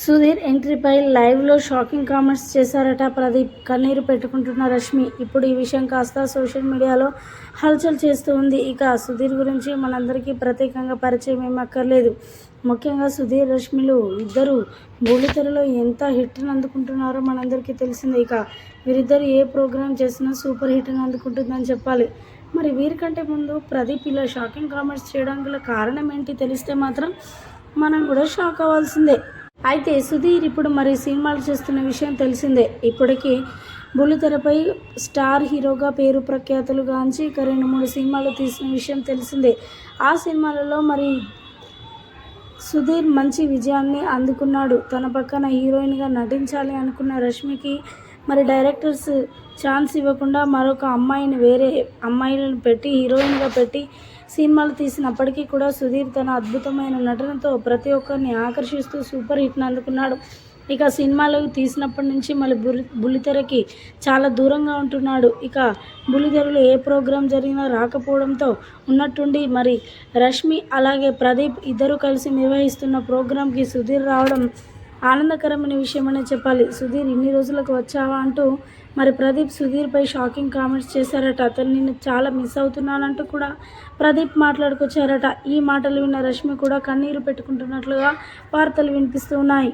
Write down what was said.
సుధీర్ ఎంట్రీపై లైవ్లో shocking comments చేశారట ప్రదీప్. కన్నీరు పెట్టుకుంటున్న రష్మి ఇప్పుడు ఈ విషయం కాస్త సోషల్ మీడియాలో హల్చల్ చేస్తూ ఉంది. ఇక సుధీర్ గురించి మనందరికీ ప్రత్యేకంగా పరిచయం ఏమక్కర్లేదు ముఖ్యంగా సుధీర్ రష్మిలు ఇద్దరు బూలితెరలో ఎంత హిట్ని అందుకుంటున్నారో మనందరికీ తెలిసిందే. ఇక వీరిద్దరు ఏ ప్రోగ్రాం చేసినా సూపర్ హిట్ని అందుకుంటుందని చెప్పాలి. మరి వీరికంటే ముందు ప్రదీప్ ఇలా షాకింగ్ కామెంట్స్ చేయడానికి గల కారణం ఏంటి తెలిస్తే మాత్రం మనం కూడా షాక్ అవ్వాల్సిందే. అయితే సుధీర్ ఇప్పుడు మరి సినిమాలు చేస్తున్న విషయం తెలిసిందే. ఇప్పటికీ బుల్లితెరపై స్టార్ హీరోగా పేరు ప్రఖ్యాతులు గాంచి ఇక రెండు మూడు సినిమాలు తీసిన విషయం తెలిసిందే. ఆ సినిమాలలో మరి సుధీర్ మంచి విజయాన్ని అందుకున్నాడు. తన పక్కన హీరోయిన్గా నటించాలి అనుకున్న రష్మికి మరి డైరెక్టర్స్ ఛాన్స్ ఇవ్వకుండా మరొక అమ్మాయిని వేరే అమ్మాయిలను పెట్టి హీరోయిన్గా పెట్టి సినిమాలు తీసినప్పటికీ కూడా సుధీర్ తన అద్భుతమైన నటనతో ప్రతి ఒక్కరిని ఆకర్షిస్తూ సూపర్ హిట్ని అందుకున్నాడు. ఇక సినిమాలు తీసినప్పటి నుంచి మళ్ళీ బులి బుల్లితెరకి చాలా దూరంగా ఉంటున్నాడు. ఇక బుల్లితెరలో ఏ ప్రోగ్రాం జరిగినా రాకపోవడంతో ఉన్నట్టుండి మరి రష్మి అలాగే ప్రదీప్ ఇద్దరు కలిసి నిర్వహిస్తున్న ప్రోగ్రాంకి సుధీర్ రావడం ఆనందకరమైన విషయమనే చెప్పాలి. సుధీర్ ఇన్ని రోజులకు వచ్చావా అంటూ మరి ప్రదీప్ సుధీర్పై షాకింగ్ కామెంట్స్ చేశారట. అతను నిన్ను చాలా మిస్ అవుతున్నానంటూ కూడా ప్రదీప్ మాట్లాడుకొచ్చారట. ఈ మాటలు విన్న రష్మి కూడా కన్నీరు పెట్టుకుంటున్నట్లుగా వార్తలు వినిపిస్తూ ఉన్నాయి.